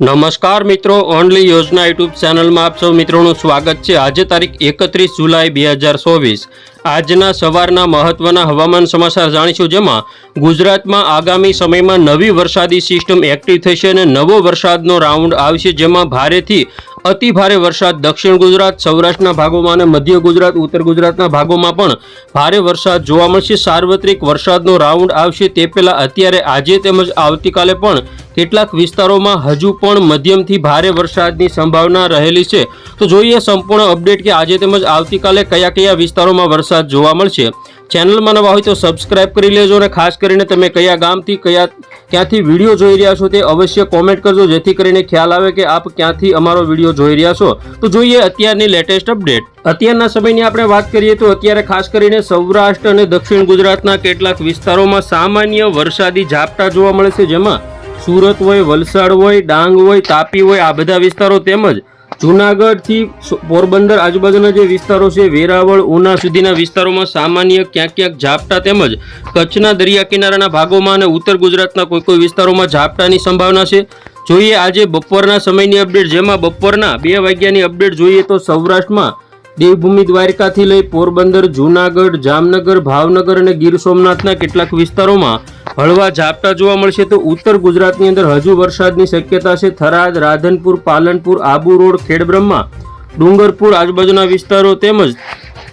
નમસ્કાર મિત્રો, ઓનલી યોજના યુટ્યુબ ચેનલમાં આપ સૌ મિત્રોનું સ્વાગત છે. આજે તારીખ એકત્રીસ જુલાઈ બે હજાર ચોવીસ. આજના સવારના મહત્વના હવામાન સમાચાર જાણીશું જેમાં ગુજરાતમાં આગામી સમયમાં નવી વરસાદી સિસ્ટમ એક્ટિવ થશે અને નવો વરસાદનો રાઉન્ડ આવશે જેમાં ભારેથી અતિ ભારે વરસાદ દક્ષિણ ગુજરાત, સૌરાષ્ટ્રના ભાગોમાં અને મધ્ય ગુજરાત, ઉત્તર ગુજરાતના ભાગોમાં પણ ભારે વરસાદ જોવા મળશે. સાર્વત્રિક વરસાદનો રાઉન્ડ આવશે તે પહેલાં અત્યારે આજે તેમજ આવતીકાલે પણ કેટલાક વિસ્તારોમાં હજુ પણ મધ્યમથી ભારે વરસાદની સંભાવના રહેલી છે. તો જોઈએ સંપૂર્ણ અપડેટ કે આજે તેમજ આવતીકાલે કયા કયા વિસ્તારોમાં વરસાદ જોવા મળશે. ચેનલમાં નવા હોય તો સબસ્ક્રાઇબ કરી લેજો અને ખાસ કરીને તમે કયા ગામથી, કયા ક્યાંથી વીડિયો જોઈ રહ્યા છો તે અવશ્ય કોમેન્ટ કરજો, જેથી કરીને ખ્યાલ આવે કે આપ ક્યાંથી અમારો વીડિયો જોઈ રહ્યા છો. તો જોઈએ અત્યારની લેટેસ્ટ અપડેટ અત્યારના સમયની આપણે વાત કરીએ તો અત્યારે ખાસ કરીને સૌરાષ્ટ્ર અને દક્ષિણ ગુજરાતના કેટલાક વિસ્તારોમાં સામાન્ય વરસાદી ઝાપટા જોવા મળે છે, જેમાં સુરત હોય, વલસાડ હોય, ડાંગ હોય, તાપી હોય, આ બધા વિસ્તારો તેમજ જુનાગઢથી પોરબંદર આજુબાજુના જે વિસ્તારો છે, વેરાવળ, ઉના સુધીના વિસ્તારોમાં સામાન્ય ક્યાંક ક્યાંક ઝાપટા તેમજ કચ્છના દરિયા કિનારાના ભાગોમાં અને ઉત્તર ગુજરાતના કોઈ કોઈ વિસ્તારોમાં ઝાપટાની સંભાવના છે. જોઈએ આજે બપોરના સમયની અપડેટ. જેમાં બપોરના બે વાગ્યાની અપડેટ જોઈએ તો સૌરાષ્ટ્રમાં દેવભૂમિ દ્વારકાથી લઈ પોરબંદર, જૂનાગઢ, જામનગર, ભાવનગર અને ગીર સોમનાથના કેટલાક વિસ્તારોમાં હળવા ઝાપટા જોવા મળશે તો ઉત્તર ગુજરાતની અંદર હજુ વરસાદની શક્યતા છે. થરાદ, રાધનપુર, પાલનપુર, આબુ રોડ, ખેડબ્રહ્મા, ડુંગરપુર આજુબાજુના વિસ્તારો તેમજ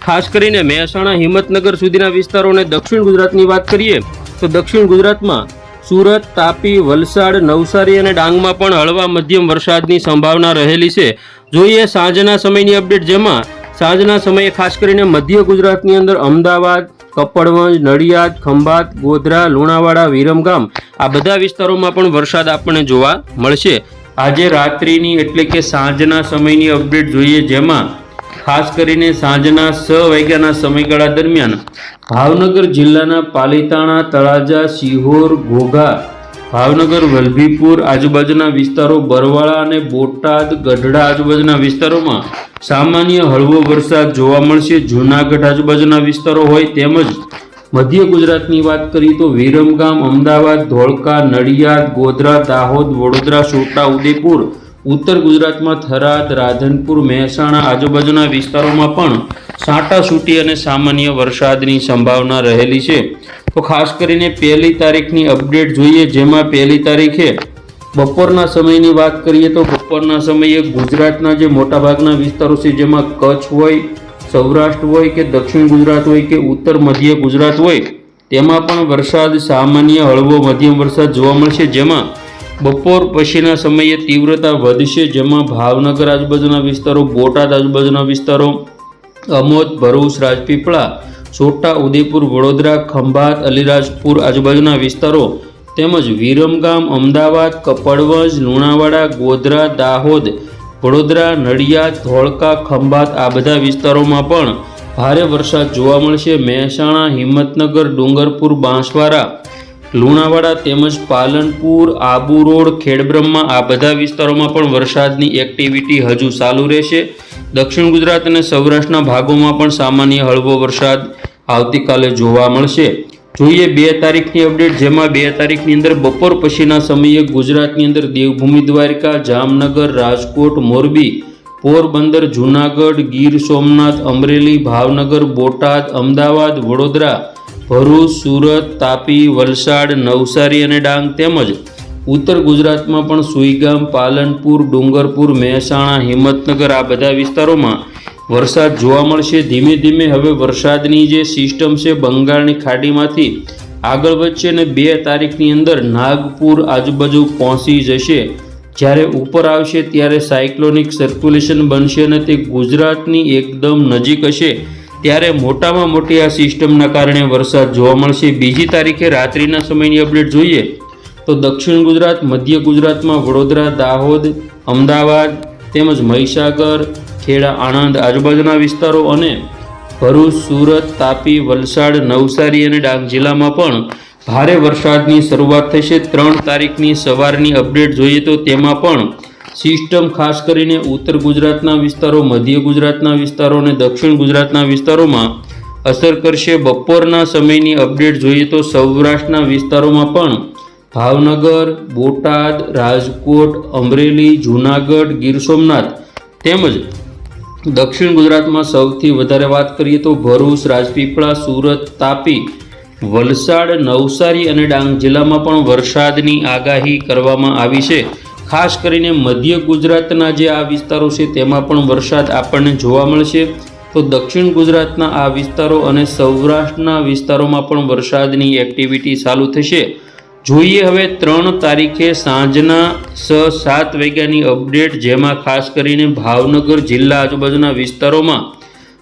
ખાસ કરીને મહેસાણા, હિંમતનગર સુધીના વિસ્તારો અને દક્ષિણ ગુજરાતની વાત કરીએ તો દક્ષિણ ગુજરાતમાં સુરત, તાપી, વલસાડ, નવસારી અને ડાંગમાં પણ હળવા મધ્યમ વરસાદની સંભાવના રહેલી છે. જોઈએ સાંજના સમયની અપડેટ જેમાં સાંજના સમયે ખાસ કરીને મધ્ય ગુજરાતની અંદર અમદાવાદ કપડવંજ, નડિયાદ, ખંભાત, ગોધરા, લુણાવાડા, વિરમગામ આ બધા વિસ્તારોમાં પણ વરસાદ આપણને જોવા મળશે. આજે રાત્રિની એટલે કે સાંજના સમયની અપડેટ જોઈએ જેમાં ખાસ કરીને સાંજના છ વાગ્યાના સમયગાળા દરમિયાન ભાવનગર જિલ્લાના પાલીતાણા, તળાજા સિહોર ઘોઘા ભાવનગર, વલભીપુર આજુબાજુના વિસ્તારો બરવાળા અને બોટાદ, ગઢડા આજુબાજુના વિસ્તારોમાં સામાન્ય હળવો વરસાદ જોવા મળશે. જૂનાગઢ આજુબાજુના વિસ્તારો હોય તેમજ મધ્ય ગુજરાતની વાત કરીએ તો વિરમગામ, અમદાવાદ, ધોળકા, નડિયાદ, ગોધરા, દાહોદ, વડોદરા, છોટા ઉદેપુર ઉત્તર ગુજરાતમાં થરાદ, રાધનપુર, મહેસાણા આજુબાજુના વિસ્તારોમાં પણ સાંટા સૂટી અને સામાન્ય વરસાદની સંભાવના રહેલી છે. તો ખાસ કરીને પહેલી તારીખની અપડેટ જોઈએ, જેમાં પહેલી તારીખે બપોરના સમયની વાત કરીએ તો બપોરના સમયે ગુજરાતના જે મોટાભાગના વિસ્તારો છે, જેમાં કચ્છ હોય, સૌરાષ્ટ્ર હોય કે દક્ષિણ ગુજરાત હોય કે ઉત્તર મધ્ય ગુજરાત હોય, તેમાં પણ વરસાદ, સામાન્ય હળવો મધ્યમ વરસાદ જોવા મળશે, જેમાં બપોર પછીના સમયે તીવ્રતા વધશે, જેમાં ભાવનગર આજુબાજુના વિસ્તારો, બોટાદ આજુબાજુના વિસ્તારો અમોદ, ભરૂચ, રાજપીપળા, છોટા ઉદેપુર વડોદરા, ખંભાત, અલીરાજપુર આજુબાજુના વિસ્તારો તેમજ વિરમગામ, અમદાવાદ, કપડવંજ, લુણાવાડા, ગોધરા, દાહોદ, વડોદરા, નડિયાદ, ધોળકા, ખંભાત આ બધા વિસ્તારોમાં પણ ભારે વરસાદ જોવા મળશે. મહેસાણા, હિંમતનગર, ડુંગરપુર, બાંસવાડા, લુણાવાડા તેમજ પાલનપુર, આબુ રોડ, ખેડબ્રહ્મા આ બધા વિસ્તારોમાં પણ વરસાદની એક્ટિવિટી હજુ ચાલુ રહેશે. દક્ષિણ ગુજરાત અને સૌરાષ્ટ્રના ભાગોમાં પણ સામાન્ય હળવો વરસાદ આવતીકાલે જોવા મળશે. જોઈએ બે તારીખની અપડેટ, જેમાં બે તારીખની અંદર બપોર પછીના સમયે ગુજરાતની અંદર દેવભૂમિ દ્વારકા, જામનગર, રાજકોટ, મોરબી, પોરબંદર, જૂનાગઢ, ગીર સોમનાથ, અમરેલી, ભાવનગર, બોટાદ, અમદાવાદ, વડોદરા, ભરૂચ, સુરત, તાપી, વલસાડ, નવસારી અને ડાંગ તેમજ ઉત્તર ગુજરાતમાં પણ સુઈગામ, પાલનપુર, ડુંગરપુર, મહેસાણા, હિંમતનગર આ બધા વિસ્તારોમાં વરસાદ જોવા મળશે. ધીમે ધીમે હવે વરસાદની જે સિસ્ટમ છે બંગાળની ખાડીમાંથી આગળ વધશે અને બે તારીખની અંદર નાગપુર આજુબાજુ પહોંચી જશે. જ્યારે ઉપર આવશે ત્યારે સાયક્લોનિક સર્ક્યુલેશન બનશે અને તે ગુજરાતની એકદમ નજીક હશે. ત્યારે મોટામાં મોટી આ સિસ્ટમના કારણે વરસાદ જોવા મળશે. બીજી તારીખે રાત્રિના સમયની અપડેટ જોઈએ. તો દક્ષિણ ગુજરાત, મધ્ય ગુજરાતમાં વડોદરા, દાહોદ, અમદાવાદ તેમજ મહીસાગર, ખેડા, આણંદ, આજુબાજુના વિસ્તારો અને ભરૂચ, સુરત, તાપી, વલસાડ, નવસારી અને ડાંગ જિલ્લામાં પણ ભારે વરસાદની શરૂઆત થશે. ત્રણ તારીખની સવારની અપડેટ જોઈએ તો તેમાં પણ સિસ્ટમ ખાસ કરીને ઉત્તર ગુજરાતના વિસ્તારો, મધ્ય ગુજરાતના વિસ્તારો અને દક્ષિણ ગુજરાતના વિસ્તારોમાં અસર કરશે. બપોરના સમયની અપડેટ જોઈએ તો સૌરાષ્ટ્રના વિસ્તારોમાં પણ ભાવનગર, બોટાદ, રાજકોટ, અમરેલી, જૂનાગઢ, ગીર સોમનાથ તેમજ દક્ષિણ ગુજરાતમાં સૌથી વધારે વાત કરીએ તો ભરૂચ, રાજપીપળા, સુરત, તાપી, વલસાડ, નવસારી અને ડાંગ જિલ્લામાં પણ વરસાદની આગાહી કરવામાં આવી છે. ખાસ કરીને મધ્ય ગુજરાતના જે આ વિસ્તારો છે તેમાં પણ વરસાદ આપણને જોવા મળશે. તો દક્ષિણ ગુજરાતના આ વિસ્તારો અને સૌરાષ્ટ્રના વિસ્તારોમાં પણ વરસાદની એક્ટિવિટી ચાલુ થશે. જોઈએ હવે ત્રણ તારીખે સાંજના છ સાત વાગ્યાની અપડેટ, જેમાં ખાસ કરીને ભાવનગર જિલ્લા આજુબાજુના વિસ્તારોમાં.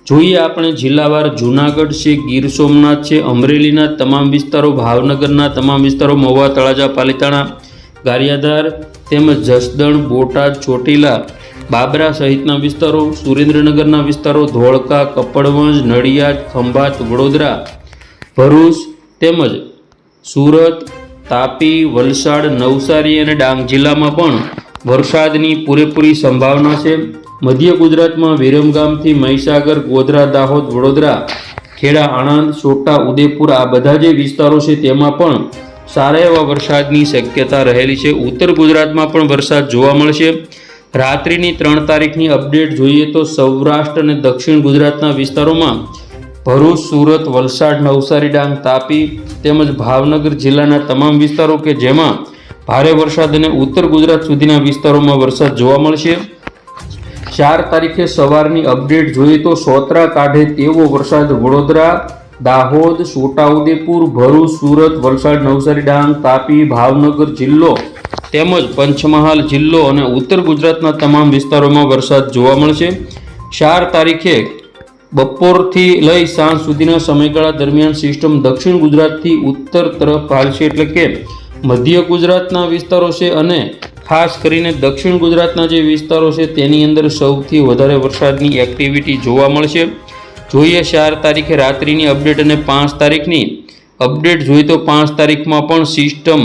જોઈએ આપણે જિલ્લાવાર જૂનાગઢ છે, ગીર સોમનાથ છે, અમરેલીના તમામ વિસ્તારો, ભાવનગરના તમામ વિસ્તારો, મહુવા, તળાજા, પાલિતાણા, ગારિયાધાર તેમજ જસદણ, બોટાદ, ચોટીલા, બાબરા સહિતના વિસ્તારો, સુરેન્દ્રનગરના વિસ્તારો, ધોળકા, કપડવંજ, નડિયાદ, ખંભાત, વડોદરા, ભરૂચ તેમજ સુરત તાપી, વલસાડ, નવસારી અને ડાંગ જિલ્લામાં પણ વરસાદની પૂરેપૂરી સંભાવના છે. મધ્ય ગુજરાતમાં વિરમગામથી મહીસાગર, ગોધરા, દાહોદ, વડોદરા, ખેડા, આણંદ છોટા ઉદેપુર આ બધા જે વિસ્તારો છે તેમાં પણ સારા એવા વરસાદની શક્યતા રહેલી છે. ઉત્તર ગુજરાતમાં પણ વરસાદ જોવા મળશે. રાત્રિની ત્રણ તારીખની અપડેટ જોઈએ તો સૌરાષ્ટ્ર અને દક્ષિણ ગુજરાતના વિસ્તારોમાં ભરૂચ, સુરત, વલસાડ, નવસારી, ડાંગ, તાપી તેમજ ભાવનગર જિલ્લાના તમામ વિસ્તારો કે જેમાં ભારે વરસાદ અને ઉત્તર ગુજરાત સુધીના વિસ્તારોમાં વરસાદ જોવા મળશે. ચાર તારીખે સવારની અપડેટ જોઈએ તો સોતરા કાઢે તેવો વરસાદ વડોદરા, દાહોદ, છોટાઉદેપુર, ભરૂચ, સુરત, વલસાડ, નવસારી, ડાંગ, તાપી, ભાવનગર જિલ્લો તેમજ પંચમહાલ જિલ્લો અને ઉત્તર ગુજરાતના તમામ વિસ્તારોમાં વરસાદ જોવા મળશે. ચાર તારીખે બપોરથી લઈ સાંજ સુધીના સમયગાળા દરમિયાન સિસ્ટમ દક્ષિણ ગુજરાતથી ઉત્તર તરફ હાલશે એટલે કે મધ્ય ગુજરાતના વિસ્તારો છે અને ખાસ કરીને દક્ષિણ ગુજરાતના જે વિસ્તારો છે તેની અંદર સૌથી વધારે વરસાદની એક્ટિવિટી જોવા મળશે. જોઈએ ચાર તારીખે રાત્રિની અપડેટ અને પાંચ તારીખની અપડેટ જોઈએ તો પાંચ તારીખમાં પણ સિસ્ટમ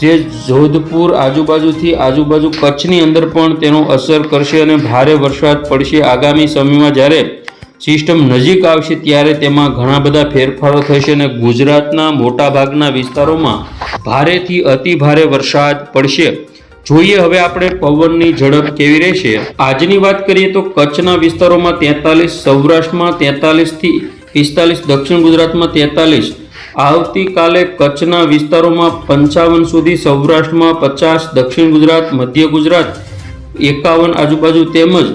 જે જોધપુર આજુબાજુથી આજુબાજુ કચ્છની અંદર પણ તેનો અસર કરશે અને ભારે વરસાદ પડશે આગામી સમયમાં જ્યારે સિસ્ટમ નજીક આવશે ત્યારે તેમાં ઘણા બધા ફેરફારો થશે અને ગુજરાતના મોટાભાગના વિસ્તારોમાં ભારેથી અતિ ભારે વરસાદ પડશે. જોઈએ હવે આપણે પવનની ઝડપ કેવી રહેશે. આજની વાત કરીએ તો કચ્છના વિસ્તારોમાં તેતાલીસ, સૌરાષ્ટ્રમાં તેતાલીસથી પિસ્તાલીસ, દક્ષિણ ગુજરાતમાં તેતાલીસ. આવતીકાલે કચ્છના વિસ્તારોમાં પંચાવન સુધી સૌરાષ્ટ્રમાં પચાસ, દક્ષિણ ગુજરાત, મધ્ય ગુજરાત, એકાવન આજુબાજુ તેમજ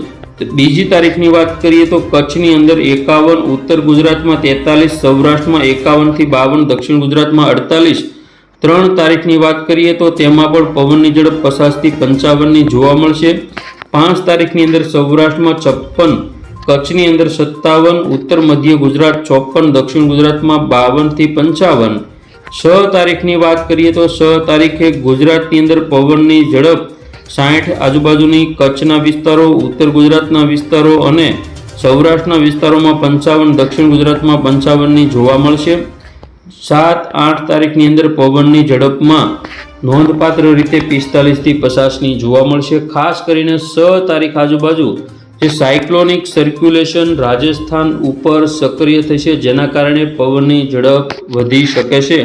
બીજી તારીખની વાત કરીએ તો કચ્છની અંદર એકાવન, ઉત્તર ગુજરાતમાં તેતાલીસ, સૌરાષ્ટ્રમાં એકાવનથી બાવન, દક્ષિણ ગુજરાતમાં અડતાલીસ. ત્રણ તારીખની વાત કરીએ તો તેમાં પણ પવનની ઝડપ પચાસથી પંચાવનની જોવા મળશે. પાંચ તારીખની અંદર સૌરાષ્ટ્રમાં છપ્પન, કચ્છની અંદર સત્તાવન, ઉત્તર મધ્ય ગુજરાત ચોપન, દક્ષિણ ગુજરાતમાં બાવનથી પંચાવન. છ તારીખની વાત કરીએ તો છ તારીખે ગુજરાતની અંદર પવનની ઝડપ સાઠ આજુબાજુની કચ્છના વિસ્તારો, ઉત્તર ગુજરાતના વિસ્તારો અને સૌરાષ્ટ્રના વિસ્તારોમાં પંચાવન, દક્ષિણ ગુજરાતમાં પંચાવનની જોવા મળશે. સાત આઠ તારીખની અંદર પવનની ઝડપમાં નોંધપાત્ર રીતે પિસ્તાલીસથી પચાસની જોવા મળશે. ખાસ કરીને છ તારીખ આજુબાજુ જે સાયક્લોનિક સર્ક્યુલેશન રાજસ્થાન ઉપર સક્રિય થશે, જેના કારણે પવનની ઝડપ વધી શકે છે.